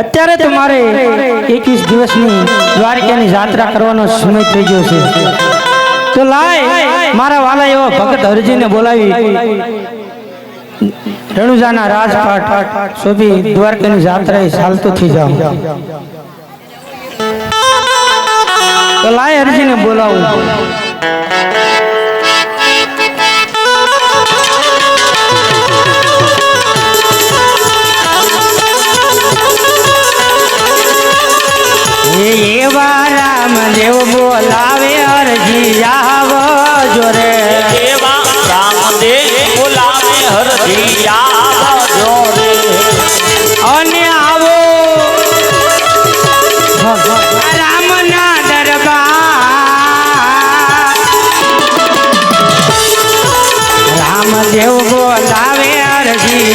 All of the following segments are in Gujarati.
અત્યારે તો મારે એકવીસ દિવસની દ્વારકાની યાત્રા કરવાનો સમય થઈ ગયો છે. તો લાય મારા વાલા એવા ભગત હરજીને બોલાવી. રણુજાના રાજપાટ સુધી દ્વારકાની યાત્રાએ ચાલતું થઈ જાઉં તો લાય હરજીને બોલાવું. રામદેવ બોલાવે હરજી આવજો રે. દેવા રામદેવ બોલાવે હરજી આવજો રે. અને આવો. રામના દરબાર. રામદેવ બોલાવે અરજી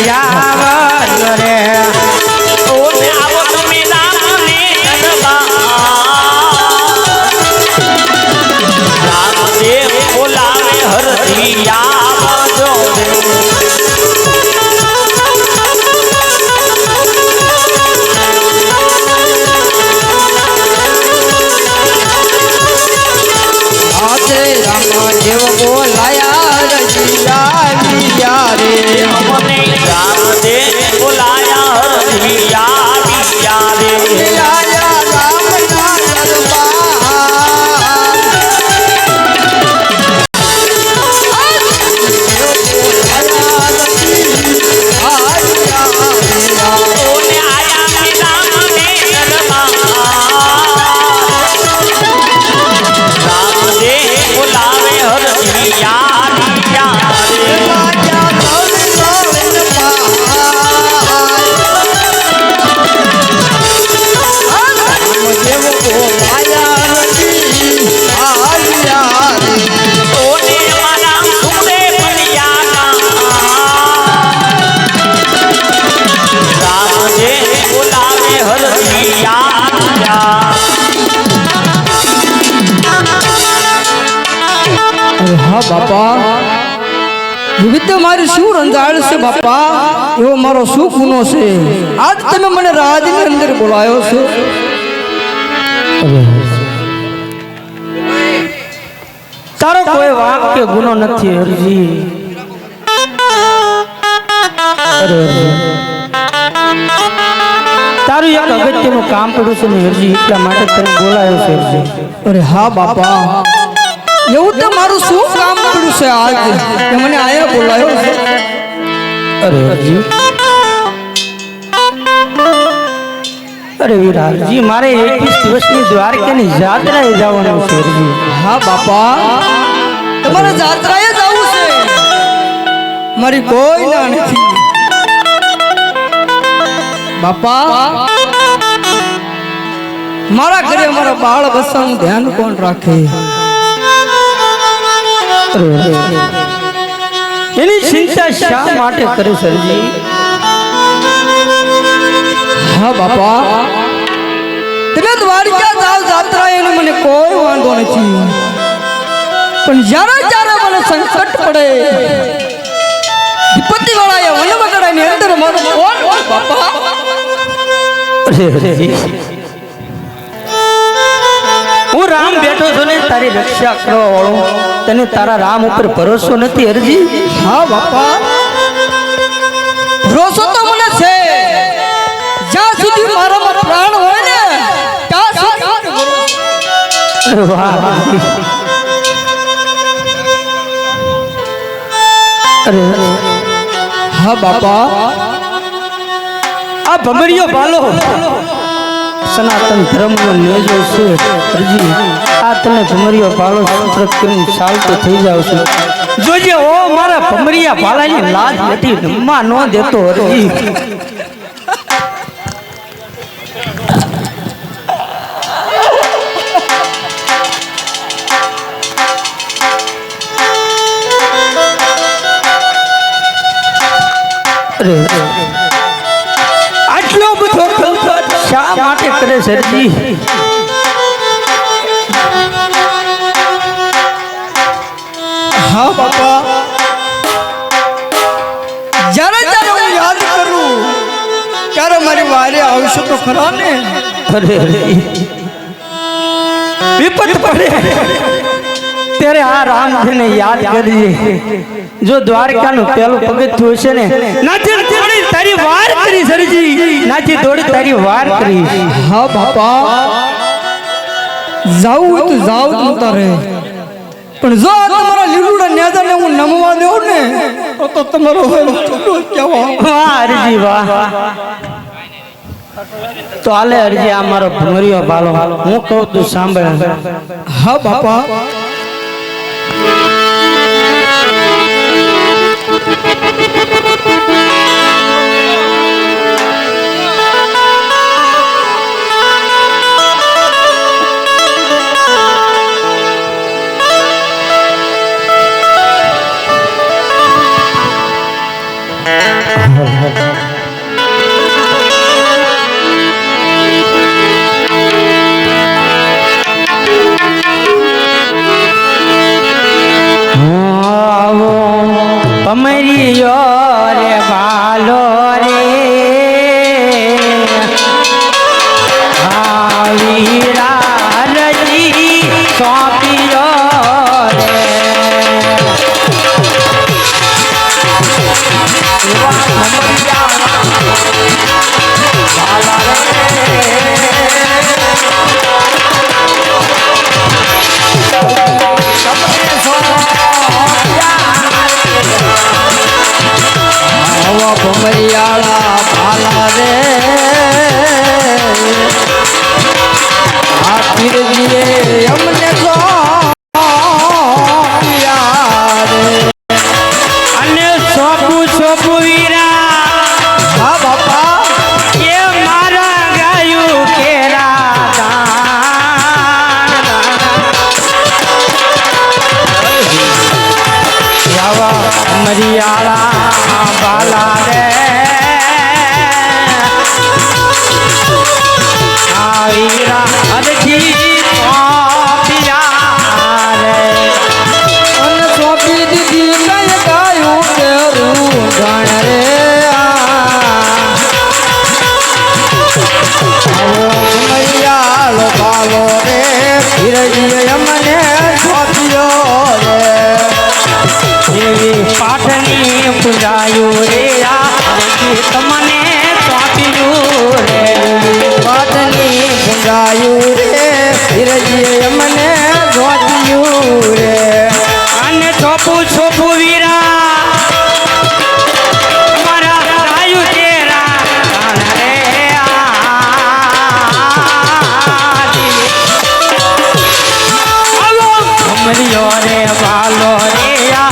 બાપા. વિવિધ મારી શું રંજાડ છે બાપા? એવો મારો શું ગુનો છે? આજ તમે મને રાજની અંદર બોલાયો છો. તારો કોઈ વાંક કે ગુનો નથી હરજી તારું એક અગત્યનું કામ પડ્યું છે હરજી એટલા માટે તને બોલાયો છે અરે, હા, બાપા. એવું તો મારું શું કામ પડ્યું છે આ કે મને આયા બોલાયો અરે હરજી. અરે વિરાજી મારે એકવીસ દિવસની દ્વારકાની યાત્રાએ જવાનું છે હરજી. હા બાપા. તમારે જાત્રાએ જવું છે? મારી કોઈ ના નથી બાપા. મારા ઘરે મારા બાળ બસાનું ધ્યાન કોણ રાખે? શા માટે કરે સરજી? હા બાપા. તમે દ્વારકા જાવ જાત્રા એનો મને કોઈ વાંધો નથી. પણ જ્યારે જ્યારે મને સંકટ પડે. વિપત્તિ વાળા એ વન વગડાની અંદર મારો કોણ બાપા. અરે હરજી. રામ બેઠો છું ને તારી રક્ષા કરવા વાળો. તને તારા રામ ઉપર ભરોસો નથી અરજી? હા બાપા. ભરોસો તો મને છે. જ્યાં સુધી મારામાં પ્રાણ હોય ને ત્યાં સુધી અરે. હા બાપા. આ ભમરીયો ભાલો. સનાતન ધર્મનો મેજો છે. હરજી આ તને ભમરીયો પાળો સૂત્ર કરીને ચાલતો થઈ જાવ છે. જોજે ઓ મારા ભમરિયા ભાલાની લાજ નથી રમવા ન દેતો હરજી છે હરજી હા બાપા ત્યારે મારી વારે આવશો તો ખરા ને. વિપત પડે. ત્યારે આ રામજીને યાદ કરીએ. જો દ્વારકાનું પેલું પગથિયું હશે ને નાચી. તારી વાર કરી સરજી. નાચી દોડી તારી વાર કરી. હા બાપા. જાઉં તો જાવ જ નતા પણ જો તમારા લીલુડા નેજાને હું નમવા દેવું ને તો તો તમારો છૂટો કેવો. વાહ હરજી વાહ. તો આલે હરજી આ મારો ભમરિયો ભાલો. હું કહું તું સાંભળ. હા બાપા. Thank you. આવા મરિયાળા બાલા રે ભૂંગાયું રે ફિરજીએ અમને જોત્યું રે. અને છોપુ છોપુ વીરા. રે વાલો રે આ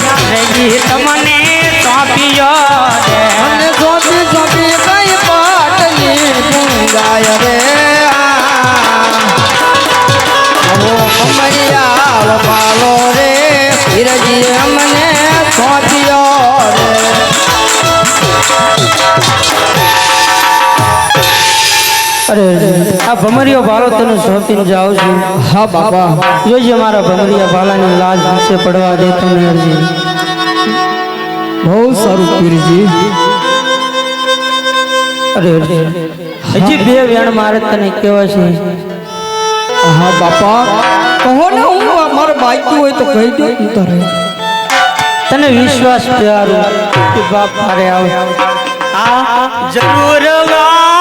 તમને સોંપ્યો રે સોંપી સોંપી કઈ પાટની ભૂંગાય રે. અરે આ ભમરિયો ભાલો તને સોંપીને જાઉં છું. હા બાપા. જોજે મારા ભમરિયા ભાલાની લાજ નીચે પડવા દે અરજી. બહુ સારું પીરજી. અરે અરે હજી બે વેણ મારે તને કેવા છે. હા બાપા. કહો ને હું મારે બાકી હોય તો કહી દો તું તારે તને વિશ્વાસ પ્યારો કે બાપ મારે આવ. આ જરૂર વા